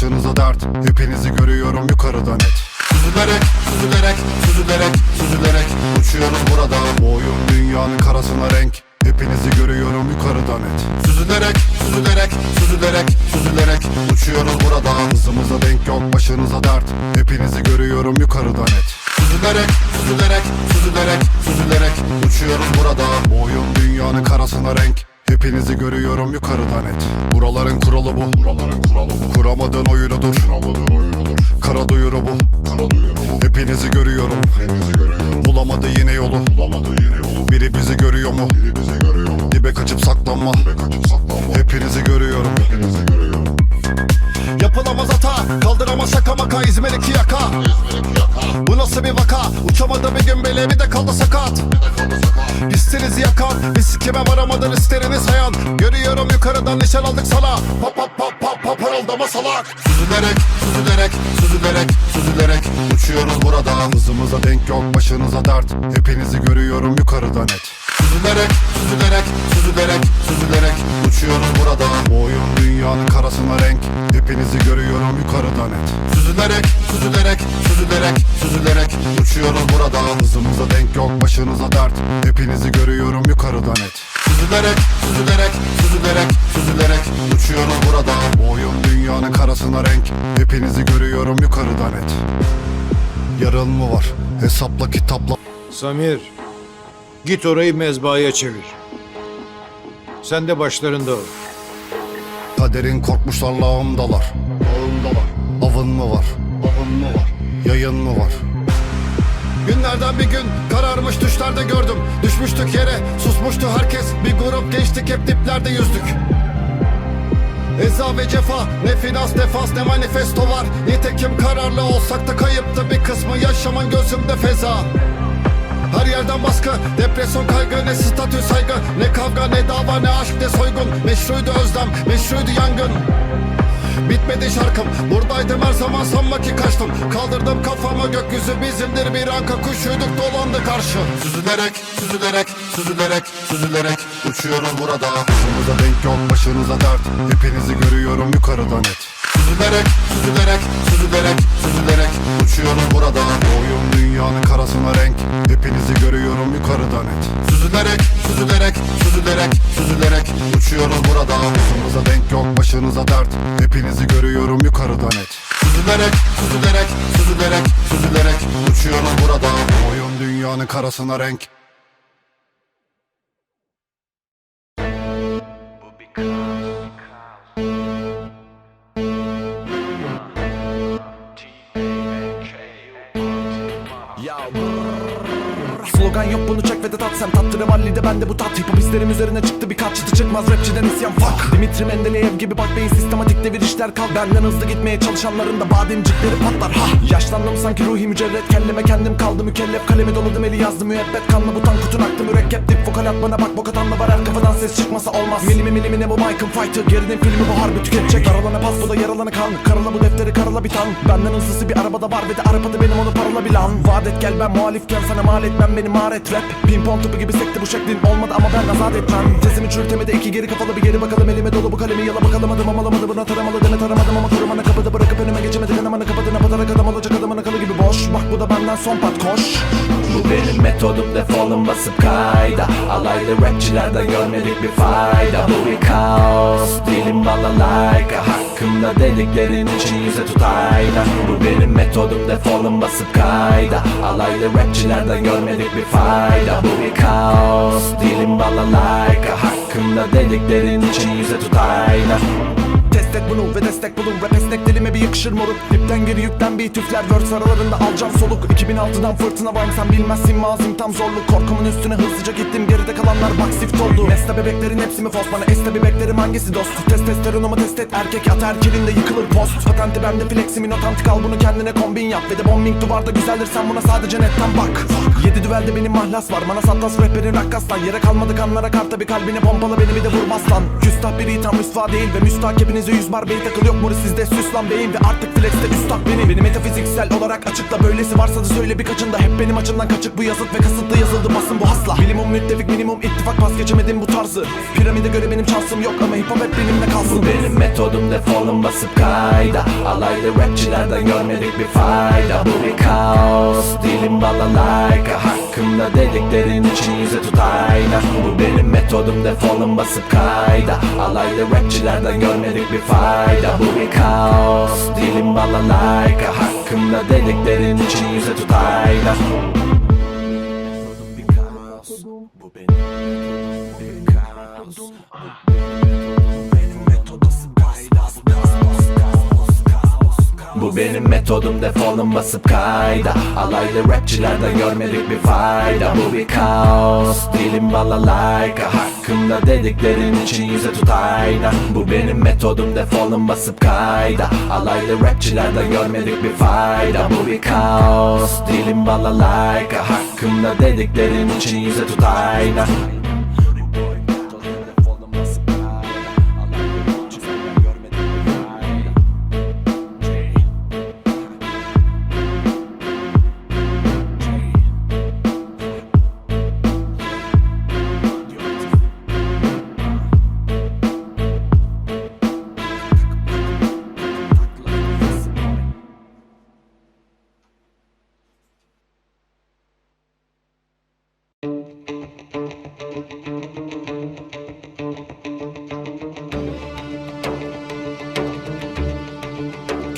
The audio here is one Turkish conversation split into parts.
dert Hepinizi görüyorum yukarıdan et Süzülerek, süzülerek, süzülerek, süzülerek Uçuyoruz burada. Bu oyun dünyanın karasına renk Hepinizi görüyorum yukarıdan et Süzülerek, süzülerek, süzülerek, süzülerek Uçuyoruz burada. Hızımıza denk yok başınıza dert Hepinizi görüyorum yukarıdan et Süzülerek, süzülerek, süzülerek, süzülerek Uçuyoruz burada. Bu oyun dünyanın karasına renk Hepinizi görüyorum yukarıdan et. Buraların kuralı bu. Buraların kuralı bu Kuramadığın oyunudur Kuramadığın oyunudur Kara duyuru bu. Kara duyuru bu Hepinizi görüyorum. Hepinizi görüyorum Bulamadı yine yolu. Bulamadı yine yolu Biri bizi görüyor mu? Biri bizi görüyor mu? Dibe kaçıp saklanma. Dibe kaçıp saklanma Hepinizi görüyorum. Hepinizi görüyorum Yapılamaz hata Kaldıramaz şaka maka İzmir iki yaka. Bu nasıl bir vaka? Uçamadı bir gün bile bir de kaldı sakat Hissiniz yakan Bir sikime varamadan isteriniz hayan Görüyorum yukarıdan nişan aldık sana. Pap pap pap pap pap parıldama salak. Süzülerek, süzülerek, süzülerek, süzülerek Uçuyoruz burada Hızımıza denk yok başınıza dert. Hepinizi görüyorum yukarıdan et Süzülerek, süzülerek, süzülerek, süzülerek Uçuyoruz burada Bu oyun dünyanın karasına renk. Hepinizi görüyorum yukarıdan et Süzülerek, süzülerek, süzülerek, süzülerek Uçuyoruz burada Hızımıza denk yok başınıza dert. Hepinizi görüyorum yukarıdan et Süzülerek, süzülerek, süzülerek, süzülerek Uçuyoruz burada Bu oyun dünyanın karasına renk. Hepinizi görüyorum yukarıdan et Yarın mı var? Hesapla kitapla. Samir, git orayı mezbahaya çevir. Sen de başlarında ol. Kaderin korkmuşlar lağımdalar Lağımdalar Avın mı var? Avın mı var? Yayın mı var? Günlerden bir gün kararmış düşlerde gördüm Düşmüştük yere susmuştu herkes Bir grup gençtik hep diplerde yüzdük Eza ve cefa Ne finans defans ne manifesto var Nitekim kararlı olsak da kayıptı bir kısmı Yaşamın gözümde feza her yerden baskı, depresyon kaygı Ne statü saygı, ne kavga ne dava ne aşk ne soygun. Meşruydu özlem, meşruydu yangın. Bitmedi şarkım Buradaydım her zaman sanma ki kaçtım. Kaldırdım kafamı gökyüzü bizimdir Bir anka kuşuyduk dolandı karşı Süzülerek, süzülerek, süzülerek, süzülerek Uçuyoruz burada. Hızımıza denk yok başınıza dert. Hepinizi görüyorum yukarıdan et Süzülerek, süzülerek, süzülerek, süzülerek Uçuyoruz burada. Oyun dünyanın karasına renk. Hepinizi görüyorum yukarıdan et. Süzülerek, süzülerek, süzülerek, süzülerek Uçuyoruz burada. Hızımıza denk yok başınıza dert. Hepinizi görüyorum yukarıdan et. Süzülerek, süzülerek, süzülerek, süzülerek Uçuyoruz burada. Oyun dünyanın karasına renk Slogan yok bunu çek ve de tat. Sen Tattırım hallide bende bu tat. Hip hop izlerim üzerine çıktı birkaç çıtı çıkmaz rapçiden isyan. Fuck. Dimitri Mendeleyev gibi bak beyin sistematik devir işler kal. Benden hızlı gitmeye çalışanların da bademcikleri patlar. Ha. Yaşlandım sanki ruhi mücerret. Kelleme kendim kaldı mükellef. Kalemi doladım eli yazdı müebbet kanlı. Butan kutun aktı mürekkep Dip. Vokal at bak bok atanla var her kafadan ses çıkmasa olmaz. Milimi milimine bu? Michael Fighter Gerinin filmi bu harbi tüketecek. Daralana pas bu da yaralana kan. Karala bu defteri karala bir tan. Benden hızlısı bir arabada var ve de arabada benim onu parala bir lan. Vaat et gel ben muhalifken sana mal etmem beni maharet rap Pimpon topu gibi sekti bu şeklin. Olmadı ama ben azat etmem. Tezimi çürütemedi iki geri kafalı bir geri bakalım. Elime dolu bu kalemi yala bakalım. Adım alamadı buna taramalı deme taramadım. Ama korumanı kapıda bırakıp önüme geçemedi. Kanamanı kapadığına patarak adam olacak adamın akalı gibi boş. Bak bu da benden son pat koş. Bu benim metodum defolun basıp kayda. Alaylı rapçilerden görmedik bir fayda. Bu bir kaos Dilim balalayka Hakkımda dediklerin için yüze tut ayna Bu benim metodum defolun basıp kayda. Alaylı rapçilerden görmedik bir fayda Bu bir kaos. Dilim balalayka Hakkımda dediklerin için yüze tut ayna Test et bunu ve destek bulun Rap esnek dilime bir yakışır moruk. Dipten geri yükten bir tüfler Words aralarında alacağım soluk. 2006'dan fırtına varım sen bilmezsin mazim tam zorluk. Korkumun üstüne hızlıca gittim geride kalanlar bak sift oldu. Nesta bebeklerin hepsi mi fos bana esta bebeklerim hangisi dost? Testosteronumu test et erkek at erkelinde yıkılır post. Patenti bende fleximin otantik al bunu kendine kombin yap. Ve de bombing duvarda güzeldir sen buna sadece netten bak. Yedi düvelde benim mahlas var Bana sattas rapperin rakkaslan Yere kalmadı kanlara karta bir kalbine pompala beni bir de vurmaz lan Küstah biri tam müstah değil ve müstakibinize yüz Herkes Barbie'yi takıl yok moru sizde. Süs lan beyin Ve artık flexte üstad benim. Beni metafiziksel olarak açıkla Böylesi varsa da söyle birkaçında Hep benim açımdan kaçık bu yazıt ve kasıtlı yazıldı basın bu hasla. Bilimum müttefik minimum ittifak vazgeçemedim bu tarzı. Piramide göre benim şansım yok ama hip hop hep benimle kalsın. Bu benim metodum defolun basıp kayda. Alaylı rapçilerden görmedik bir fayda. Bu bir kaos Dilim balalayka Hakkımda dediklerin için yüze tut ayna. Bu benim metodum defolun basıp kayda. Alaylı rapçilerden görmedik bir fayda Bu bir kaos. Dilim balalayka Hakkımda dediklerin için yüze tut metodum defolun basıp kayda. Alaylı rapçilerden görmedik bir fayda. Bu bir kaos Dilim balalayka Hakkımda dediklerin için yüze tut ayna Bu benim metodum defolun basıp kayda. Alaylı rapçilerden görmedik bir fayda. Bu bir kaos Dilim balalayka Hakkımda dediklerin için yüze tut ayna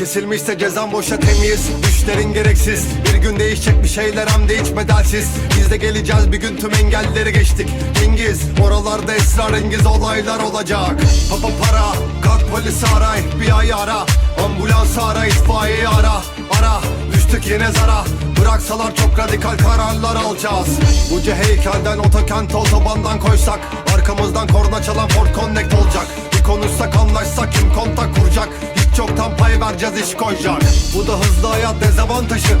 Kesilmişse cezam boşa temiz. Düşlerin gereksiz. Bir gün değişecek bir şeyler hem de hiç bedelsiz. Biz de geleceğiz bir gün tüm engelleri geçtik. Cengiz Oralarda esrarengiz olaylar olacak. Papa para Kalk polisi ara FBI ara. Ambulans ara itfaiyeyi ara. Ara Düştük yine zara. Bıraksalar çok radikal kararlar alacağız. Buca heykelden otokent otobandan koysak Arkamızdan korna çalan Ford Connect olacak. Bir konuşsak anlaşsak kim kontak kuracak çoktan pay vereceğiz iş koyacak. Bu da hızlı hayat dezavantajı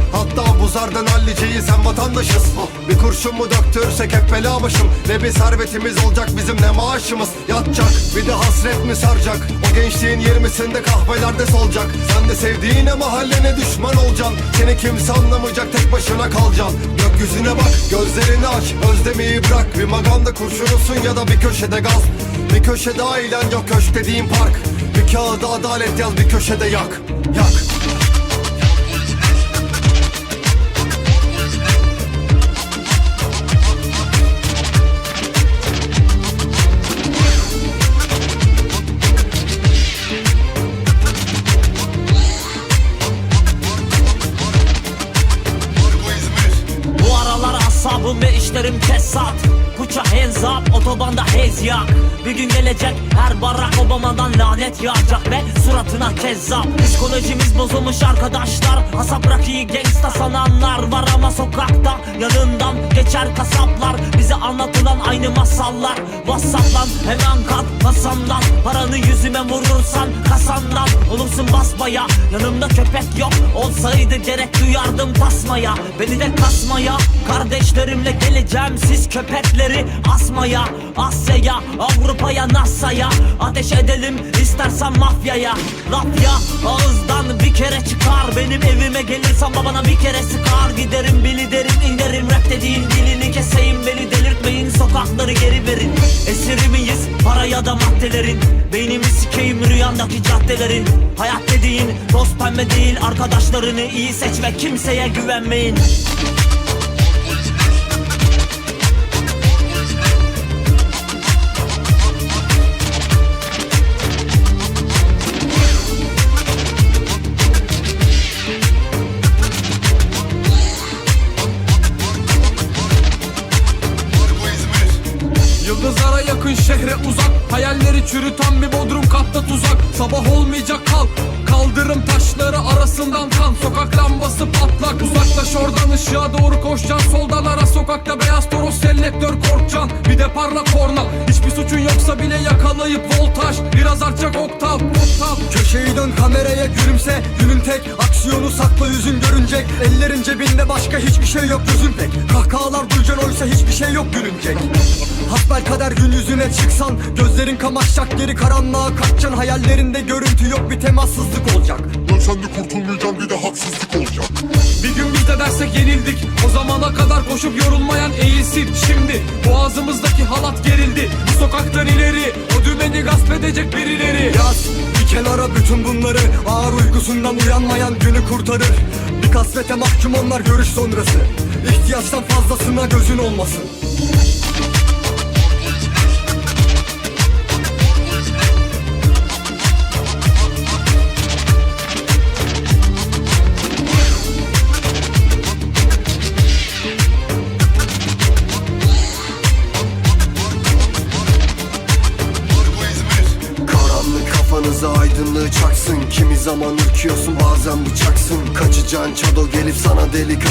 Hatta bu zardan halliceyi sen vatandaşız. Bir kurşun mu döktürsek hep bela başım. Ne bir servetimiz olacak bizim ne maaşımız? Yatacak bir de hasret mi saracak? O gençliğin yirmisinde kahvelerde solacak. Sen de sevdiğine mahallene düşman olacaksın. Seni kimse anlamayacak tek başına kalacaksın. Gökyüzüne bak gözlerini aç. Özlemeyi bırak bir maganda kurşunusun ya da bir köşede gaz. Bir köşede ailen yok köşk dediğin park. Bir kağıda adalet yaz bir köşede yak. Yak işlerim kesat Puça hands up otobanda hez yak Bir gün gelecek her Barack Obama'dan lanet yağacak Ve suratına kezzap. Psikolojimiz bozulmuş arkadaşlar Asap rakiyi gangsta sananlar var ama sokakta Yanından geçer kasaplar. Bize anlatılan aynı masallar Whatsapp'lan hemen kalk masamdan. Paranı yüzüme vurursan kasandan Olursun basbaya yanımda köpek yok. Olsaydı gerek duyardım tasmaya Beni de kasmaya Kardeşlerimle geleceğim siz köpekleri asmaya. Asya'ya Avrupa'ya NASA'ya Ateş edelim istersen mafyaya. Laf ya ağızdan bir kere çıkar. Benim evime gelirsen babana bir kere sıkar. Giderim bili derim inerim. Rap dediğin dilini keseyim. Beni delirtmeyin sokakları geri verin. Esiri miyiz? Para ya da maddelerin. Beynimi sikeyim rüyandaki caddelerin. Hayat dediğin toz pembe değil Arkadaşlarını iyi seç ve kimseye güvenmeyin Yakın şehre uzak Hayalleri çürüten bir bodrum katta tuzak. Sabah olmayacak kalk Kaldırım taşları arasından kan. Sokak lambası patlak Uzaklaş oradan ışığa doğru koşacaksın. Soldan ara sokakta beyaz toros selektör korkacaksın. Bir de parla korna Hiçbir suçun yoksa bile yakalayıp voltaj. Biraz artacak oktav oktav. Köşeyi dön kameraya gülümse Günün tek Aksiyonu sakla yüzün görünecek. Ellerin cebinde başka hiçbir şey yok gözün pek. Kahkahalar duyacaksın oysa hiçbir şey yok gülünecek. Hasbel kader gün yüzüne çıksan Gözlerin kamaşacak geri karanlığa kaçacaksın. Hayallerinde görüntü yok bir temassızlık olacak. Dönsen de kurtulmayacaksın bir de haksızlık olacak. Bir gün biz de dersek yenildik. O zamana kadar koşup yorulmayan eğilsin. Şimdi boğazımızdaki halat gerildi. Bu sokaktan ileri O dümeni gasp edecek birileri. Yaz bir kenara bütün bunları Ağır uykusundan uyanmayan günü kurtarır. Bir kasvete mahkum onlar görüş sonrası. İhtiyaçtan fazlasına gözün olmasın ürküyorsun bazen bıçaksın. Kaçacaksın çado gelip sana delik